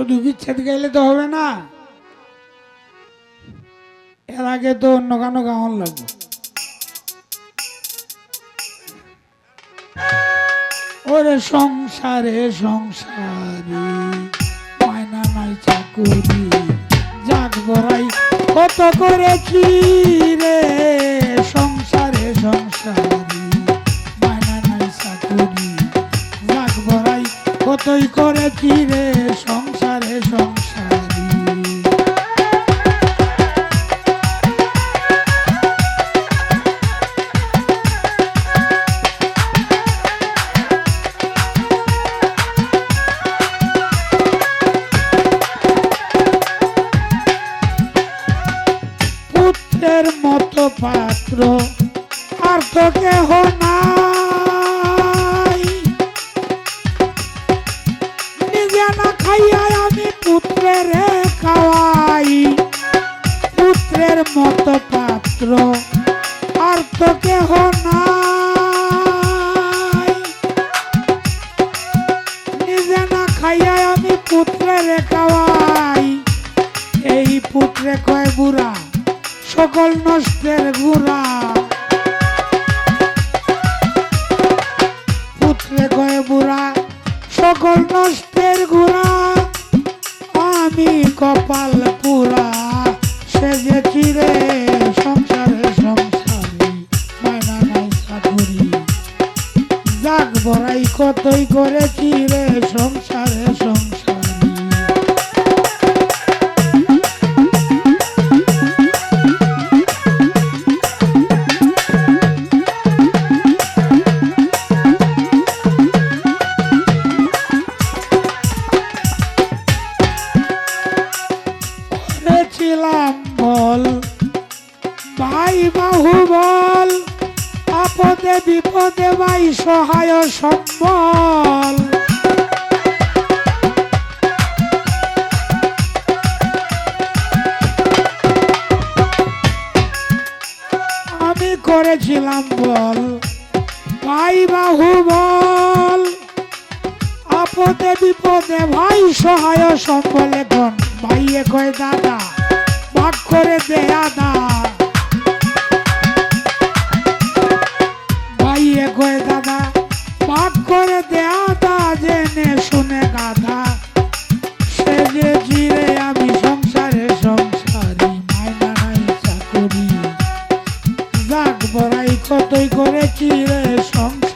শুধু বিচ্ছেদ গাইলে তো হবে না। এর আগে তো অন্য গানও গাওয়ান লাগবে। ওরে সংসারে সংসারে, মায়না নাই চাকুরি যাক বড়াই কত করেছি রে? সংসারে সংসারে, মায়না নাই চাকুরি যাক বড়াই কতই করেছি রে? পাত্র আর তো কেহ নিজে না খাইয়া আমি পুত্রের খাওয়াই। পুত্রের মতো পাত্র আর তো কেহ নিজে না খাইয়া আমি পুত্রের খাওয়াই। এই পুত্রে কয় বুড়া? সকল নষ্টের গুড়া পুত্রে কয়ে বুড়া সকল নষ্টের গুড়া আমি কপাল করেছিলাম বল। ভাই বাহু বল, আপদে বিপদে ভাই সহায় সম্বল। আমি করেছিলাম বল, ভাই বাহু বল, আপদে বিপদে ভাই সহায় সম্বলে গণ ভাইয়ে কয় দাদা ভাগ করে দে আদা ভাইয়ে দাদা ভাগ করে দে আদা জেনে শুনে গাধা। সে যে আমি সংসারে কতই করেছি রে সংসারী।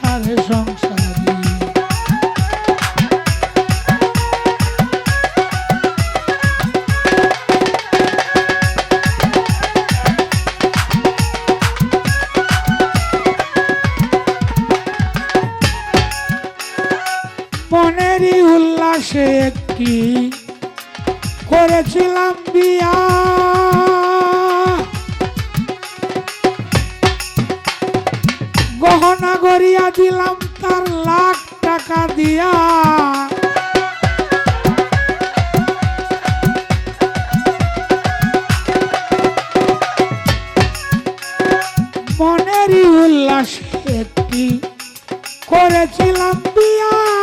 মনেরই উল্লাসে একটি করেছিলাম গহনা গড়িয়া দিলাম তার লাখ টাকা দিয়া। মনেরই উল্লাসে একটি করেছিলাম বিয়া।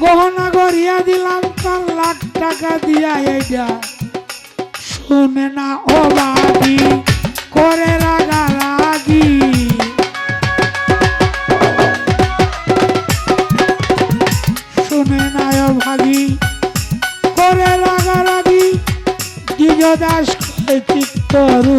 গহনা গড়িয়া দিলাম, তার লাখ টাকা দিয়া এইটা শুনে না অবাদি করে রাগা রাগি শুনে না অভাগী করে রাগা রাগি দ্বিজ দাস কয়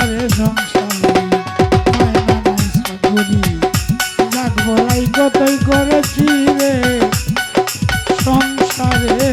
সংসারে সংসারে রে? সংসারে